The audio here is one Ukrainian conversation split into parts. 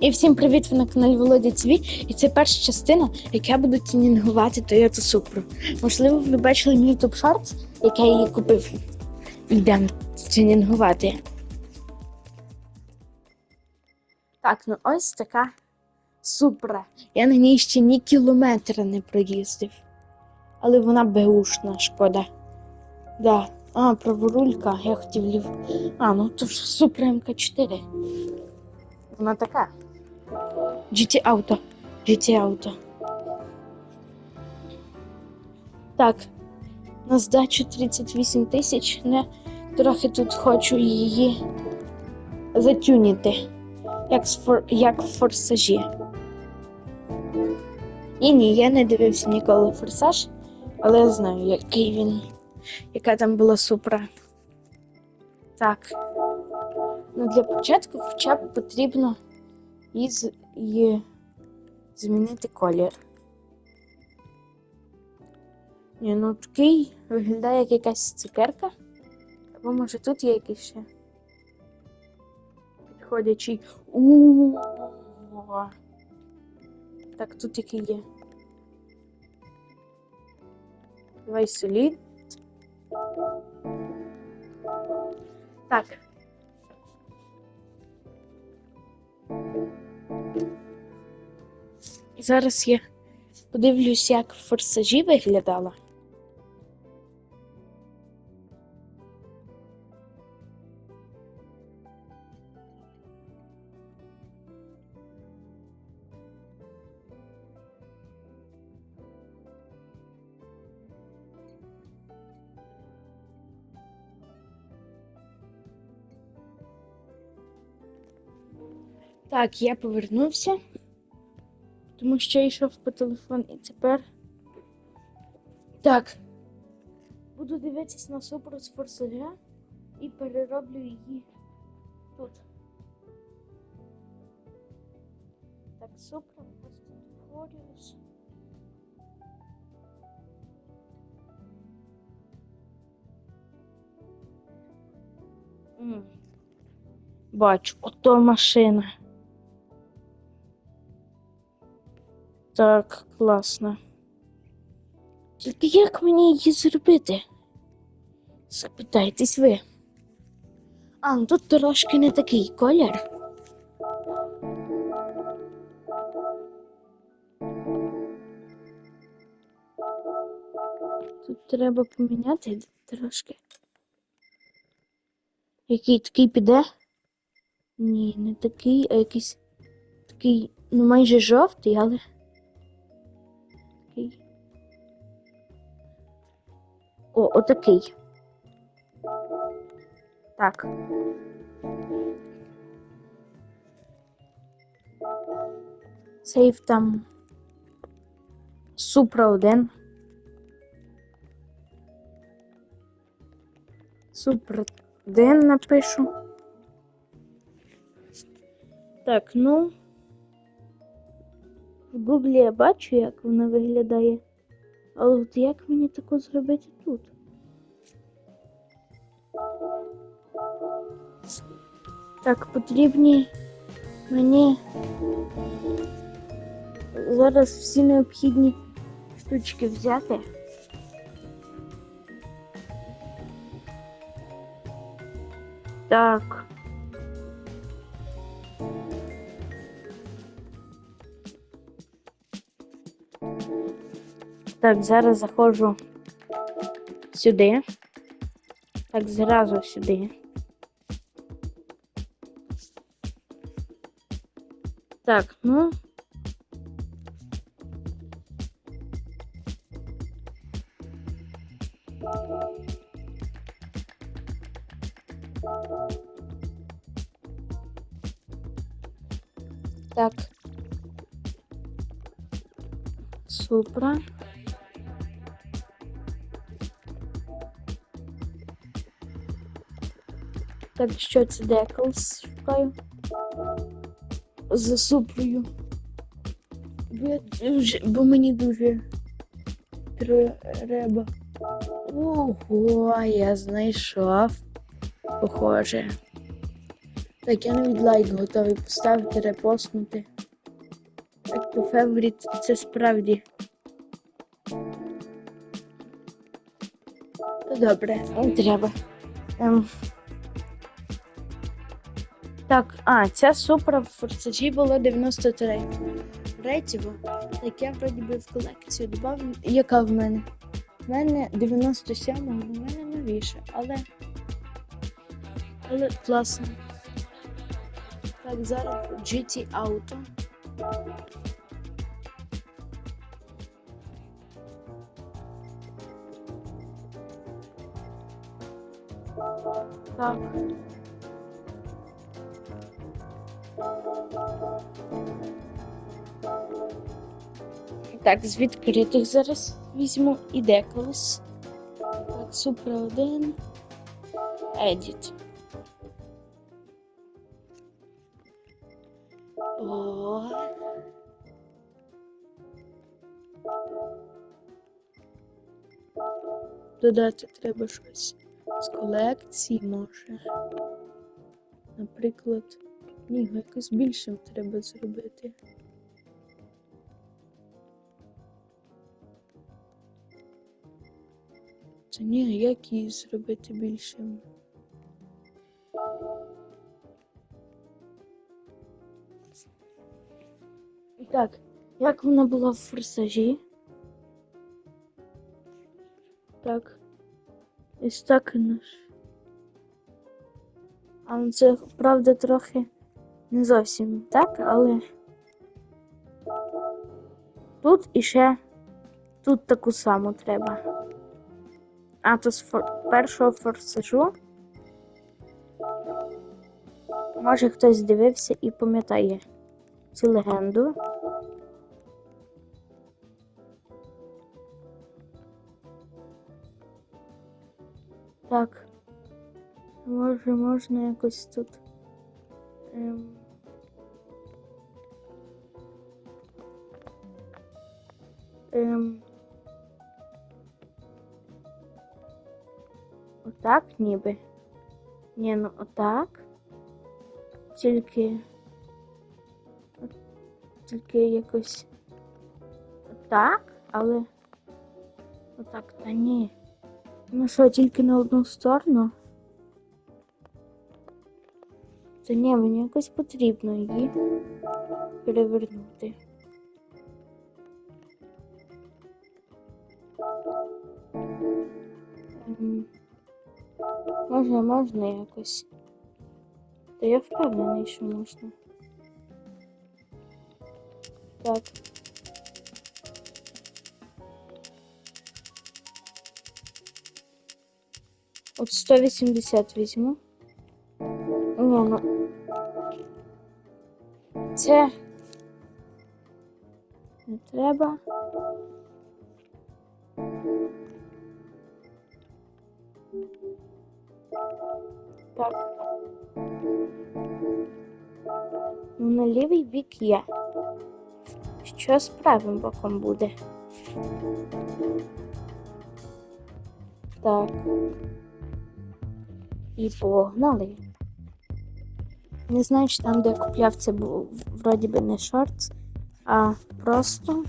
І всім привіт! Ви на каналі Володя ТВ. І це перша частина, як я буду тюнінгувати Toyota Supra. Можливо, ви бачили мій YouTube Shorts, як я її купив. Йдемо тюнінгувати. Так, ну ось така Supra. Я на ній ще ні кілометра не проїздив. Але вона беушна, шкода. Да. А, праворулька, я хотів лів. А, ну то ж Supra MK4. Вона така. GT Auto. GT Auto. Так. На здачу 38 тисяч. Не трохи тут хочу її затюніти. Як, фор... як в форсажі. І ні, я не дивився ніколи форсаж, але я знаю, який він. Яка там була супра. Так. Ну, для початку хоча б потрібно і, з- і змінити колір. Ні, ну такий виглядає як якась цукерка. Або може тут є якийсь ще підходячий. у Так, тут який є. Давай солід. Так. Зараз я подивлюсь, як форсажі виглядала. Так, я повернувся, тому що йшов по телефон і тепер. Так. Буду дивитись на супер з і перероблю її тут. Так, супер просто творюсь. Бачу, ото машина. Так, класно. Тільки як мені її зробити? Запитайтесь ви. А, ну тут трошки не такий колір. Тут треба поміняти трошки. Який такий піде? Ні, не такий, а якийсь такий, ну майже жовтий, але. О, отакий. Так. Сейф там. Супра 1. Супра 1 напишу. Так, ну. В гуглі я бачу, як вона виглядає. Але от як мені тако зробити тут? Так, потрібні мені зараз всі необхідні штучки взяти. Так. Так, зараз заходжу сюди. Так, зразу сюди. Так, ну. Так. Супра. Так, що це Деклс шукаю. За супрою. Бо, мені дуже треба. Ого, я знайшов. Похоже. Так, я навіть лайк готовий поставити, репостнути. Так, то фаворит це справді. Добре, треба. Ем. Так, а, ця супра в форсажі була 93 рейтингу. Так я вроді би в колекцію додав. Яка в мене? В мене 97-го, в мене новіше, але. Але класно. Так, зараз GT Auto. Так. Так, з відкритих зараз візьму і Деколос. Так, Супер 1. Edit. О. Додати треба щось з колекції може. Наприклад, ні, якось більшим треба зробити. Це ні, як її зробити більшим? І Так, як вона була в форсажі? Так. Ось так наш. А це, правда, трохи не зовсім так, але тут іще тут таку саму треба. А то з фор... першого форсажу. Може хтось дивився і пам'ятає цю легенду. Так. Може, можна якось тут. Ем... Ем... Отак ніби. Ні, ну отак. Тільки. Тільки якось отак, але. Отак, та ні. Ну що, тільки на одну сторону? Та ні, мені якось потрібно її перевернути. Можна, можна якось. Та я впевнений, що можна. Так. От 180 візьму. Ні, ну. Це. Не треба. Так. Ну, на лівий бік є. Що з правим боком буде? Так. І погнали. Не знаю, чи там, де я купляв, це був вроді би не шортс, а просто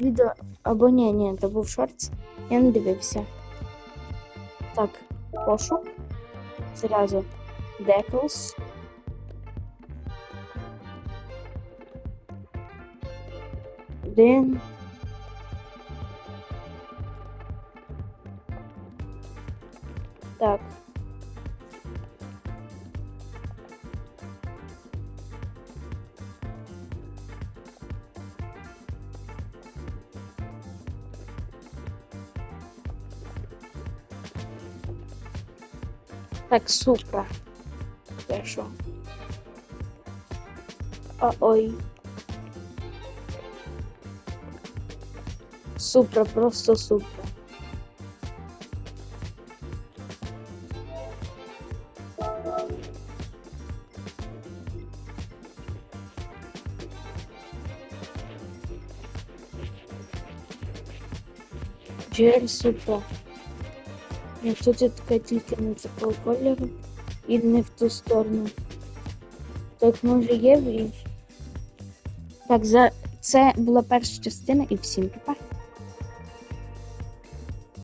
відео. Або ні, ні, це був шортс. Я не дивився. Так, пошук. Зразу Деклс. Один. Так. Так, супер. Хорошо. А ой. Супер, просто супер. Джер супер. Якщо це така тільки не такого кольору і не в ту сторону. Так, може є в. Так, за... це була перша частина і всім па-па.